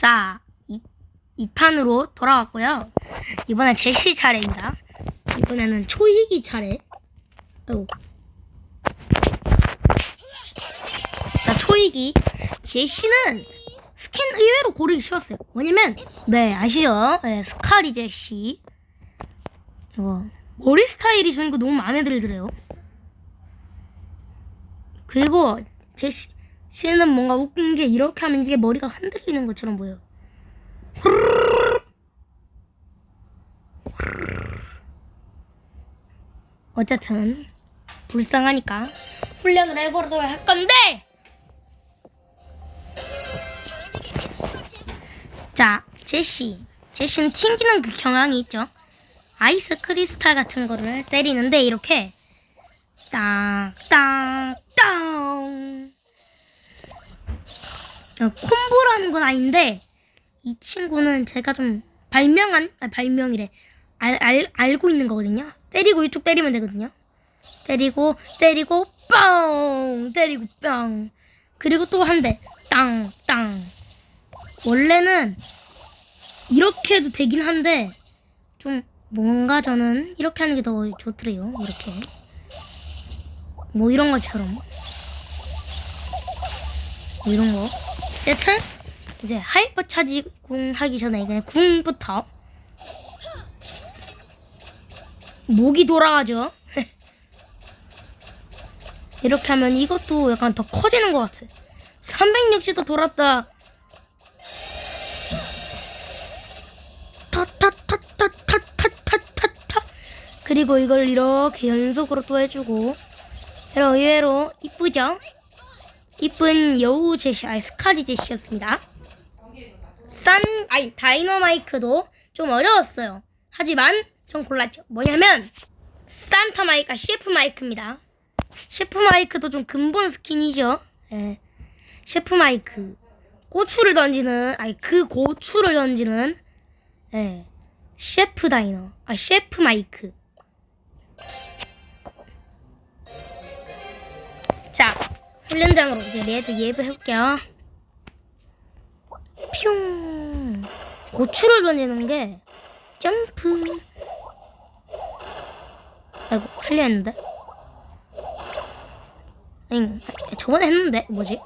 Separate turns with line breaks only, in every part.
자, 이, 2탄으로 돌아왔고요. 이번엔 제시 차례입니다. 이번에는 초희기 차례. 아이고. 자, 초희기. 제시는 스킨 의외로 고르기 쉬웠어요. 뭐냐면, 네, 아시죠? 네, 스카리 제시. 이거, 머리 스타일이 저는 이거 너무 마음에 들더래요. 그리고 제시, 씨는 뭔가 웃긴 게 이렇게 하면 이게 머리가 흔들리는 것처럼 보여요. 어쨌든 불쌍하니까 훈련을 해보도록 할 건데! 자 제시. 제시는 튕기는 그 경향이 있죠. 아이스 크리스탈 같은 거를 때리는데 이렇게 땅땅땅 어, 콤보라는 건 아닌데 이 친구는 제가 좀 발명한 아, 발명이래. 알, 알, 알고 있는 거거든요. 때리고 이쪽 때리면 되거든요. 때리고 때리고 뻥! 때리고 뻥! 그리고 또 한 대. 땅 땅! 원래는 이렇게 해도 되긴 한데 좀 뭔가 저는 이렇게 하는 게 더 좋더래요 이렇게. 뭐 이런 것처럼. 뭐 이런 거 어쨌든 이제 하이퍼 차지 궁 하기 전에 그냥 궁부터 목이 돌아가죠. 이렇게 하면 이것도 약간 더 커지는 것 같아. 360도 돌았다. 타타타타타타타타. 그리고 이걸 이렇게 연속으로 또 해주고 여러분 의외로 이쁘죠? 이쁜 여우 제시, 아니 스카디 제시였습니다. 산, 아니 다이너마이크도 좀 어려웠어요. 하지만 전 골랐죠. 뭐냐면 산타 마이크가 셰프 마이크입니다. 셰프 마이크도 좀 근본 스킨이죠. 예. 셰프 마이크. 고추를 던지는, 아니 그 고추를 던지는, 예. 셰프 다이너, 아 셰프 마이크. 훈련장으로 이제 레드 예배 해볼게요. 뿅. 고추를 던지는 게 점프. 아이고, 했는데. 응, 저번에 했는데, 뭐지?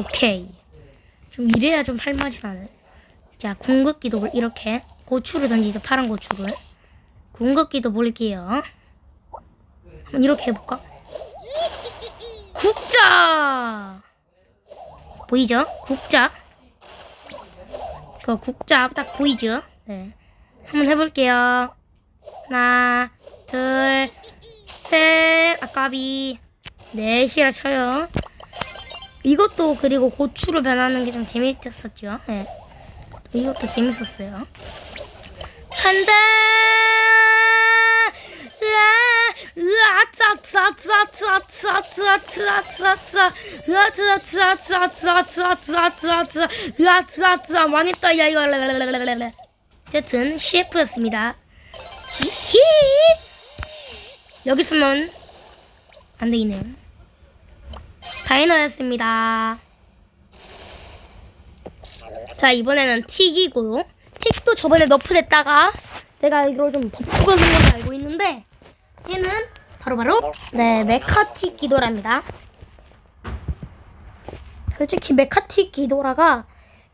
오케이. 좀 이래야 좀할 맛이 나네. 자, 궁극기도 이렇게 고추를 던지죠, 파란 고추를. 궁극기도 볼게요. 한번 이렇게 해볼까? 국자. 보이죠? 국자. 그 국자 딱 보이죠? 네. 한번 해볼게요. 하나 둘 셋. 아까비. 넷이라 쳐요. 이것도 그리고 고추로 변하는 게 좀 재밌었었죠? 네. 이것도 재밌었어요. 간다! 으아 얘는 바로 바로 네 메카틱 기도라입니다. 솔직히 메카틱 기도라가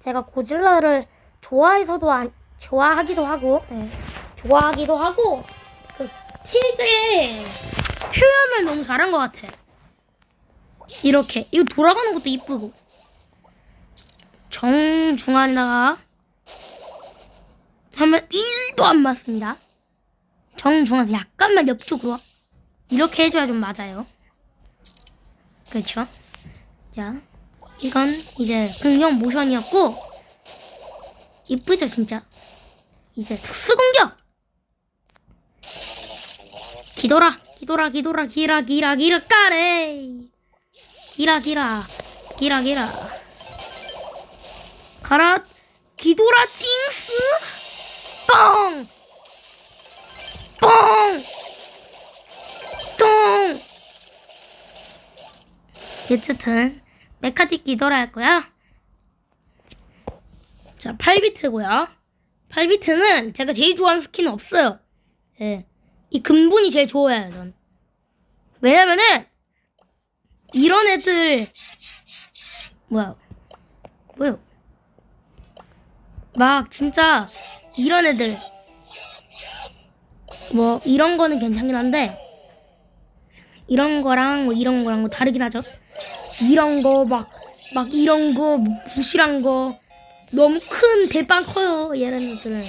제가 고질라를 좋아해서도 안 좋아하기도 하고 네, 좋아하기도 하고 그 틱의 표현을 너무 잘한 것 같아. 이렇게 이거 돌아가는 것도 이쁘고 정중앙에다가 하면 1도 안 맞습니다. 정중앙에서 약간만 옆쪽으로 이렇게 해줘야 좀 맞아요. 그렇죠? 자, 이건 이제 공격 모션이었고 이쁘죠 진짜. 이제 특수 공격. 기도라, 기도라, 기도라, 기라, 기라, 기라, 까레. 기라, 기라, 기라, 기라. 가라, 기도라, 징스. 뻥. 뻥! 똥! 어쨌든 메카틱 기도라 했고요. 자, 8비트고요. 8비트는 제가 제일 좋아하는 스킨은 없어요. 예. 이 근본이 제일 좋아요, 전. 왜냐면은 이런 애들 뭐야? 뭐요? 막 진짜 이런 애들 뭐 이런 거는 괜찮긴 한데 이런 거랑 뭐 이런 거랑 뭐 다르긴 하죠. 이런 거 막 막 이런 거 부실한 거 너무 큰 대빵 커요 얘네들은.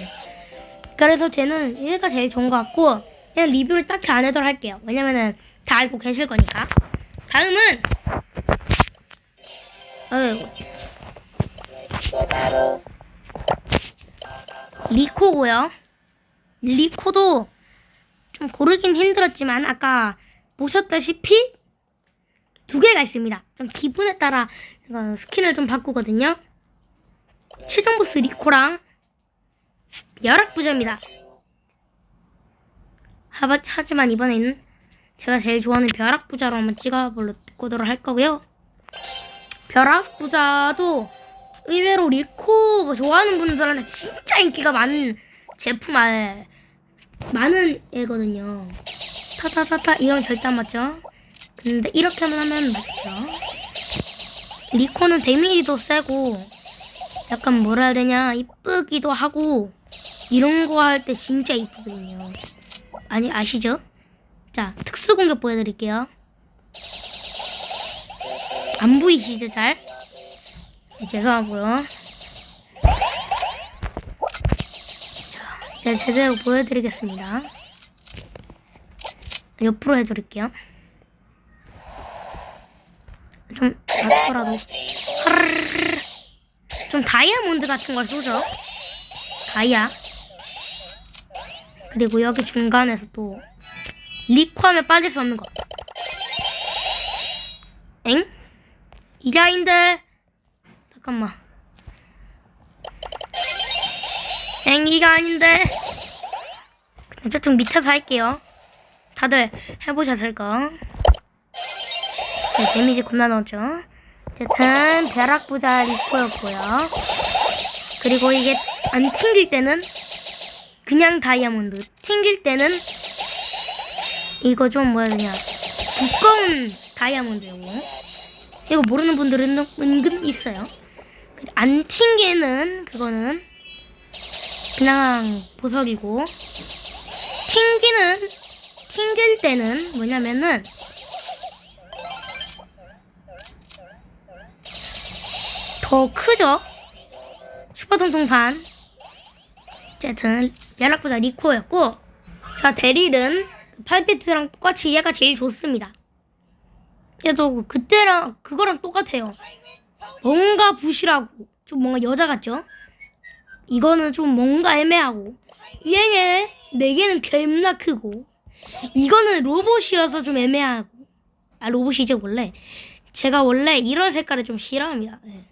그래서 쟤는 얘가 제일 좋은 것 같고 그냥 리뷰를 딱히 안 해도 할게요. 왜냐면은 다 알고 계실 거니까. 다음은 어휴. 리코고요. 리코도 좀 고르긴 힘들었지만 아까 보셨다시피 두 개가 있습니다. 좀 기분에 따라 스킨을 좀 바꾸거든요. 최종 보스 리코랑 벼락부자입니다. 하바, 하지만 이번에는 제가 제일 좋아하는 벼락부자로 한번 찍어보도록 할 거고요. 벼락부자도 의외로 리코 뭐 좋아하는 분들한테 진짜 인기가 많은 제품 알 많은 애거든요. 타타타타 이런 안 맞죠? 근데 이렇게만 하면 맞죠? 리코는 데미지도 세고 약간 뭐라 해야 되냐 이쁘기도 하고 이런 거 할 때 진짜 이쁘거든요. 아니 아시죠? 자 특수 공격 보여드릴게요. 안 보이시죠 잘? 네, 죄송하고요. 자 이제 제대로 보여드리겠습니다. 옆으로 해드릴게요. 좀 낮더라도. 좀 다이아몬드 같은 걸 쏘죠. 다이아. 그리고 여기 중간에서 또 리코하면 빠질 수 없는 거. 엥? 아닌데. 잠깐만. 엥, 이가 아닌데. 저쪽 밑에서 할게요. 다들 해보셨을 거. 네, 데미지 겁나 넣었죠. 어쨌든 벼락부자 리코였고요. 그리고 이게 안 튕길 때는 그냥 다이아몬드. 튕길 때는 이거 좀 뭐야 그냥 두꺼운 다이아몬드고. 이거 모르는 분들은 은근 있어요. 안 튕기는 그거는 그냥 보석이고 튕기는 튕길 때는 뭐냐면은 더 크죠? 슈퍼통통산 어쨌든 연락보다 리코였고 자 데릴은 8비트랑 똑같이 얘가 제일 좋습니다. 얘도 그때랑 그거랑 똑같아요. 뭔가 부실하고 좀 뭔가 여자 같죠? 이거는 좀 뭔가 애매하고. 얘네 네 개는 겁나 크고 이거는 로봇이어서 좀 애매하고. 아 로봇이죠 원래 제가 원래 이런 색깔을 좀 싫어합니다. 예.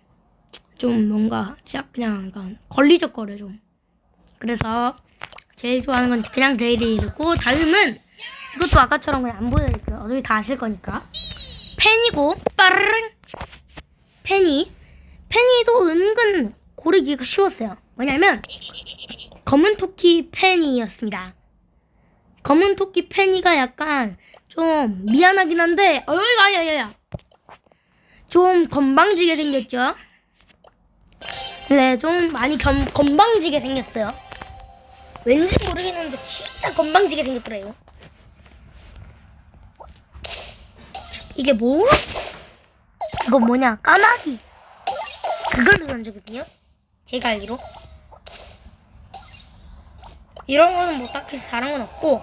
좀 뭔가 진짜 그냥 약간 걸리적거려 좀. 그래서 제일 좋아하는 건 그냥 데일리고 다음은 이것도 아까처럼 그냥 안 보여드릴게요. 어차피 다 아실 거니까. 펜이고 빠르릉! 펜이 펜이도 은근 고르기가 쉬웠어요. 뭐냐면 검은 토끼 펜이었습니다 검은 토끼 펜이가 약간 좀 미안하긴 한데 어이 아야야야 좀 건방지게 생겼죠 네, 좀 많이 겸, 건방지게 생겼어요. 왠지 모르겠는데 진짜 건방지게 생겼더래요. 이게 뭐? 이거 뭐냐? 까마귀. 그걸로 던지거든요. 제가 알기로. 이런 거는 뭐 딱히 잘한 건 없고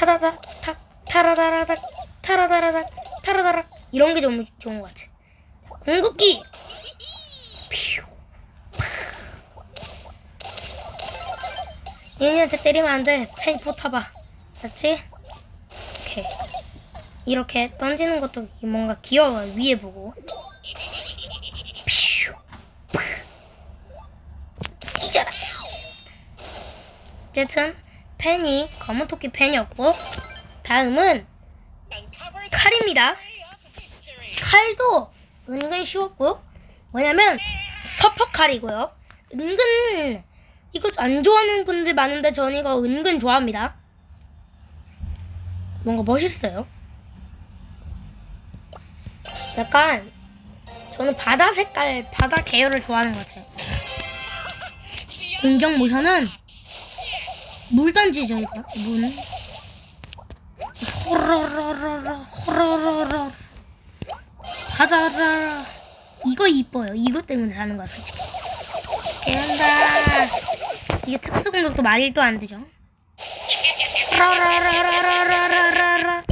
타다다 탁 타라다라닥 타라다라닥 타라다락 이런 게좀 좋은 것 같아. 공급기 퓨. 얘네한테 때리면 안 돼. 펜 포타봐. 맞지? 오케이. 이렇게 던지는 것도 뭔가 귀여워요. 위에 보고. 퓨. 뒤져라. 어쨌든 펜이 검은 토끼 펜이었고 다음은 칼입니다. 칼도 은근 쉬웠고요. 뭐냐면 서퍼 칼이고요. 은근 이거 안 좋아하는 분들 많은데 저는 이거 은근 좋아합니다. 뭔가 멋있어요. 약간 저는 바다 색깔, 바다 계열을 좋아하는 것 같아요. 공정 모션은 물 던지죠 이거 문. 호로로로로 호로로로 바다라 이거 이뻐요. 이거 때문에 사는 거야 솔직히. 개한다. 이게 특수 공격도 말도 안 되죠. 라라라라라라라라.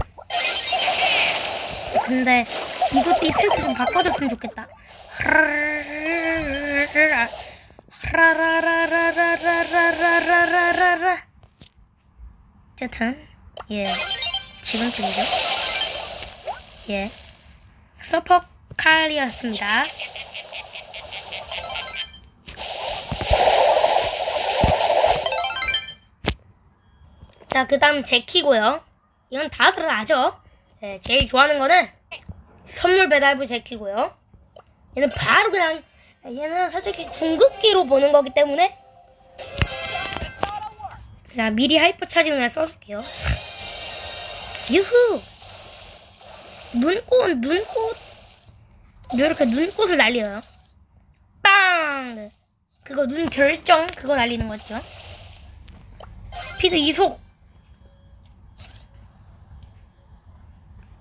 근데 이것도 이펙트 좀 바꿔줬으면 좋겠다. 하라라라라. 하라라라라라라라라라. 어쨌든 예 지금쯤이죠. 예 서퍼 칼이었습니다. 자, 그 다음 제키고요. 이건 다들 아죠? 네, 제일 좋아하는 거는 선물 배달부 제키고요. 얘는 바로 그냥, 얘는 솔직히 궁극기로 보는 거기 때문에 그냥 미리 하이퍼 차징 그냥 써줄게요. 유후! 눈꽃, 눈꽃. 이렇게 눈꽃을 날려요. 빵! 그거 눈 결정, 그거 날리는 거죠. 스피드 이속.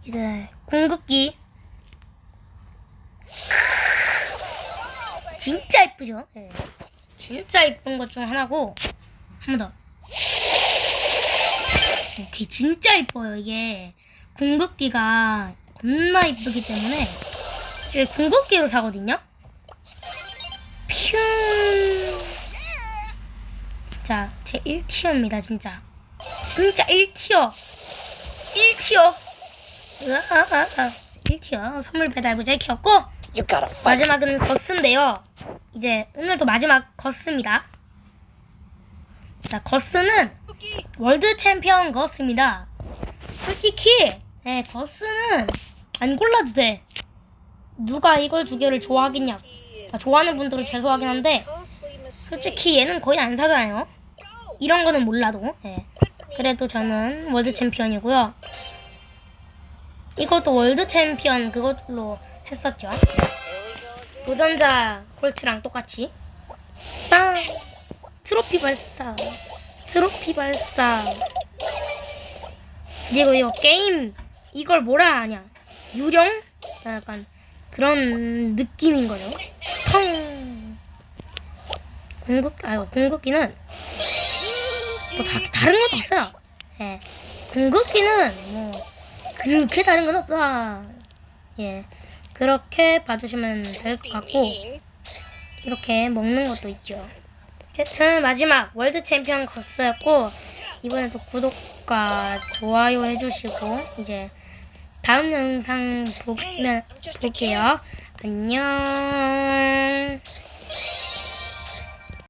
이제 궁극기 진짜 이쁘죠? 예. 진짜 이쁜 것 중 하나고 한 번 더. 오케이 진짜 이뻐요 이게 궁극기가 겁나 이쁘기 때문에 제가 궁극기로 사거든요. 퓨. 자, 제 1티어입니다, 진짜. 진짜 1티어. 1티어. 으아아아. 1티어. 선물 배달부 제키였고,
You gotta fight.
마지막은 거스인데요. 이제 오늘도 마지막 거스입니다. 자, 거스는 월드 챔피언 거스입니다. 솔직히, 네, 거스는 안 골라도 돼. 누가 이걸 두 개를 좋아하겠냐. 아, 좋아하는 분들은 죄송하긴 한데, 솔직히 얘는 거의 안 사잖아요. 이런 거는 몰라도. 예. 그래도 저는 월드 챔피언이고요. 이것도 월드 챔피언 그걸로 했었죠. 도전자 콜트랑 똑같이. 빵! 트로피 발사. 트로피 발사. 그리고 이거 게임 이걸 뭐라 하냐? 유령? 약간 그런 느낌인 거죠. 텅. 궁극 아유 궁극기는 뭐 다, 다른 건 없어요. 예. 궁극기는 뭐 그렇게 다른 건 없다. 예. 그렇게 봐주시면 될 것 같고 이렇게 먹는 것도 있죠. 어쨌든 마지막 월드 챔피언 거스였고 이번에도 구독과 좋아요 해주시고 이제 다음 영상 보면 볼게요. 안녕.